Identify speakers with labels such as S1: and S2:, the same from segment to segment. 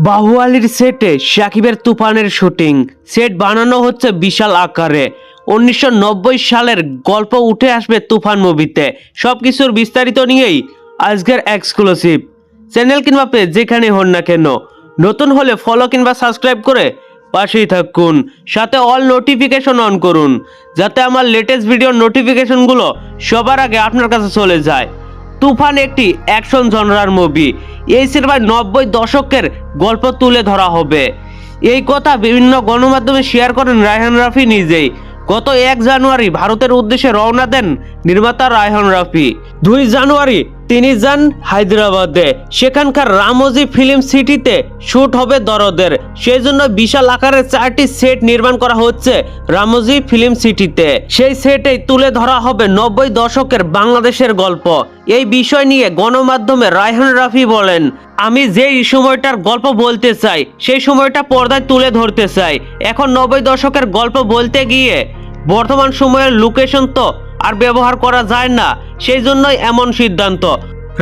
S1: বাহুয়ালির সেটে সাকিবের তুফানের শুটিং। সেট বানানো হচ্ছে বিশাল আকারে। উনিশশো নব্বই সালের গল্প উঠে আসবে তুফান মুভিতে। সব কিছুর বিস্তারিত নিয়েই আজকের এক্সক্লুসিভ চ্যানেল কিংবা পেজ যেখানে হন না কেন, নতুন হলে ফলো কিংবা সাবস্ক্রাইব করে পাশেই থাকুন। সাথে অল নোটিফিকেশন অন করুন, যাতে আমার লেটেস্ট ভিডিওর নোটিফিকেশনগুলো সবার আগে আপনার কাছে চলে যায়। তুফান একটি অ্যাকশন জনরার মুভি। এই সিনেমায় নব্বই দশকের গল্প তুলে ধরা হবে। এই কথা বিভিন্ন গণমাধ্যমে শেয়ার করেন রায়হান রাফি নিজেই। গত এক জানুয়ারি ভারতের উদ্দেশ্যে রওনা দেন নির্মাতা রায়হান রাফি। দুই জানুয়ারি তিনি যান হায়দ্রাবাদে। সেখানকার রামোজি ফিল্ম সিটিতে শুট হবে দরদের। সেই জন্য বিশাল আকারের চারটি সেট নির্মাণ করা হচ্ছে রামোজি ফিল্ম সিটিতে। সেই সেটেই তুলে ধরা হবে নব্বই দশকের বাংলাদেশের গল্প। এই বিষয় নিয়ে গণমাধ্যমে রায়হান রাফি বলেন, আমি যেই সময়টার গল্প বলতে চাই, সেই সময়টা পর্দায় তুলে ধরতে চাই। এখন নব্বই দশকের গল্প বলতে গিয়ে বর্তমান সময়ের লোকেশন তো আর ব্যবহার করা যায় না সেই জন্যই এমন সিদ্ধান্ত।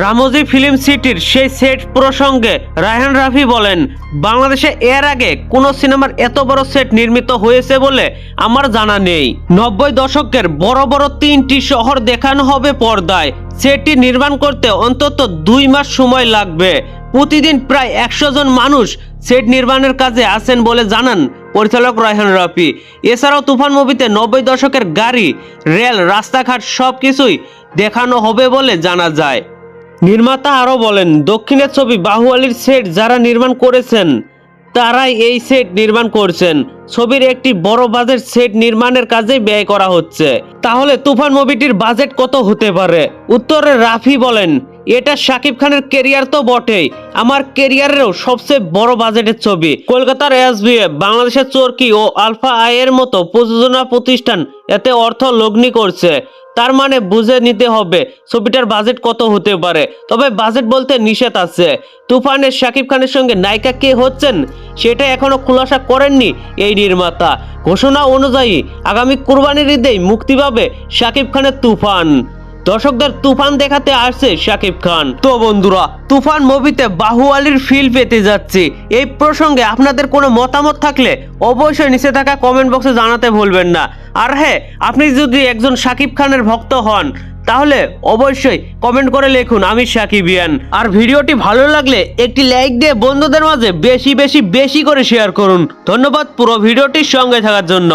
S1: রামোজি ফিল্ম সিটির সেই সেট প্রসঙ্গে রায়হান রাফি বলেন, বাংলাদেশে এর আগে কোনো সিনেমার এত বড় সেট নির্মিত হয়েছে বলে আমার জানা নেই। নব্বই দশকের বড় বড় তিনটি শহর দেখানো হবে পর্দায়। সেটটি নির্মাণ করতে অন্তত দুই মাস সময় লাগবে। প্রতিদিন প্রায় একশো জন মানুষ সেট নির্মাণের কাজে আছেন বলে জানান পরিচালক রায়হান রাফি। এছাড়াও তুফান মুভিতে নব্বই দশকের গাড়ি, রেল, রাস্তাঘাট সব কিছুই দেখানো হবে বলে জানা যায়। নির্মাতা আরও বলেন, দক্ষিণের ছবি বাহুয়ালির সেট যারা নির্মাণ করেছেন, তারাই এই সেট নির্মাণ করছেন। ছবির একটি বড় বাজেট সেট নির্মাণের কাজে ব্যয় করা হচ্ছে। তাহলে তুফান মুভিটির বাজেট কত হতে পারে? উত্তরে রাফি বলেন এটা শাকিব খানের কেরিয়ার তো বটেই। আমার কেরিয়ারেরও সবচেয়ে বড় বাজেটের ছবি। কলকাতার এসবিএফ বাংলাদেশের চরকি ও আলফা আয়ের মতো প্রযোজনা প্রতিষ্ঠান এতে অর্থ লগ্নি করছে। তার মানে বুঝে নিতে হবে ছবিটার বাজেট কত হতে পারে। তবে বাজেট বলতে নিষেধ আছে। তুফানের শাকিব খানের সঙ্গে নায়িকা কে হচ্ছেন, সেটা এখনও খুলাসা করেননি এই নির্মাতা। ঘোষণা অনুযায়ী আগামী কুরবানির ঈদেই মুক্তি পাবে শাকিব খানের তুফান। দর্শকদের তুফান দেখাতে আসছে শাকিব খান। তো বন্ধুরা, তুফান মুভিতে বাহুয়ালির ফিল পেতে যাচ্ছে। এই প্রসঙ্গে আপনাদের কোনো মতামত থাকলে অবশ্যই নিচে থাকা কমেন্ট বক্সে জানাতে ভুলবেন না। আর হ্যাঁ আপনি যদি একজন শাকিব খানের ভক্ত হন, তাহলে অবশ্যই কমেন্ট করে লিখুন, আমি সাকিবিয়ান আর ভিডিওটি ভালো লাগলে একটি লাইক দিয়ে বন্ধুদের মাঝে বেশি বেশি বেশি করে শেয়ার করুন। ধন্যবাদ পুরো ভিডিওটির সঙ্গে থাকার জন্য।